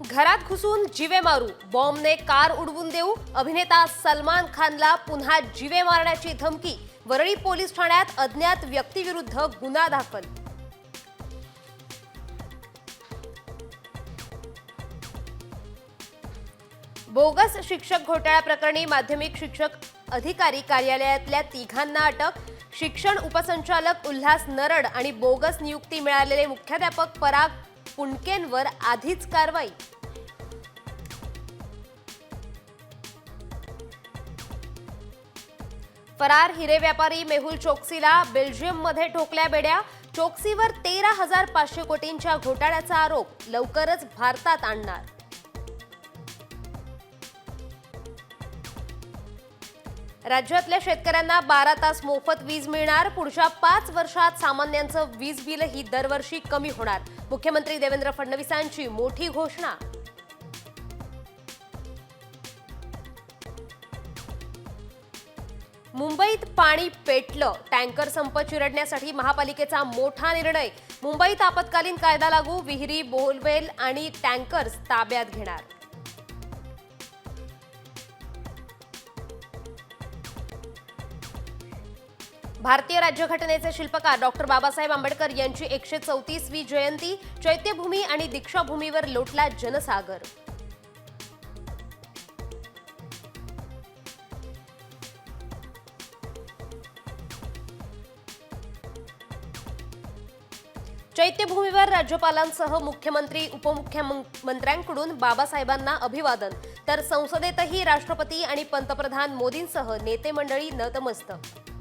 घरात घुसून जिवे मारू. बॉम्बने कार उडवून देऊ. अभिनेता सलमान खानला पुन्हा जिवे मारण्याची धमकी. वरळी पोलीस ठाण्यात अज्ञात व्यक्तीविरुद्ध गुन्हा दाखल. बोगस शिक्षक घोटाळा प्रकरणी माध्यमिक शिक्षक अधिकारी कार्यालयातल्या तिघांना अटक. शिक्षण उपसंचालक उल्हास नरड आणि बोगस नियुक्ती मिळालेले मुख्याध्यापक पराग पुणकेंवर आधीच कारवाई. फरार हिरे व्यापारी मेहुल चोक्सीला बेल्जियममध्ये ठोकल्या बेड्या. चोक्सीवर तेरा हजार पाचशे कोटींच्या घोटाळ्याचा आरोप लवकरच भारतात आणणार. राज्यातल्या शेतकऱ्यांना बारा तास मोफत वीज मिळणार. पुढच्या पाच वर्षात सामान्यांचं वीज बिल ही दरवर्षी कमी होणार. मुख्यमंत्री देवेंद्र फडणवीसांची मोठी घोषणा. मुंबईत पाणी पेटलं. टँकर संप चिरडण्यासाठी महापालिकेचा मोठा निर्णय. मुंबईत आपत्कालीन कायदा लागू विहिरी बोलवेल आणि टँकर्स ताब्यात घेणार. भारतीय राज्यघटनेचे शिल्पकार डॉक्टर बाबासाहेब आंबेडकर यांची एकशे चौतीसवी जयंती चैत्यभूमी आणि दीक्षाभूमीवर लोटला जनसागर. चैत्यभूमीवर राज्यपालांसह मुख्यमंत्री उपमुख्यमंत्र्यांकडून बाबासाहेबांना अभिवादन तर संसदेतही राष्ट्रपती आणि पंतप्रधान मोदींसह नेते मंडळी नतमस्तक.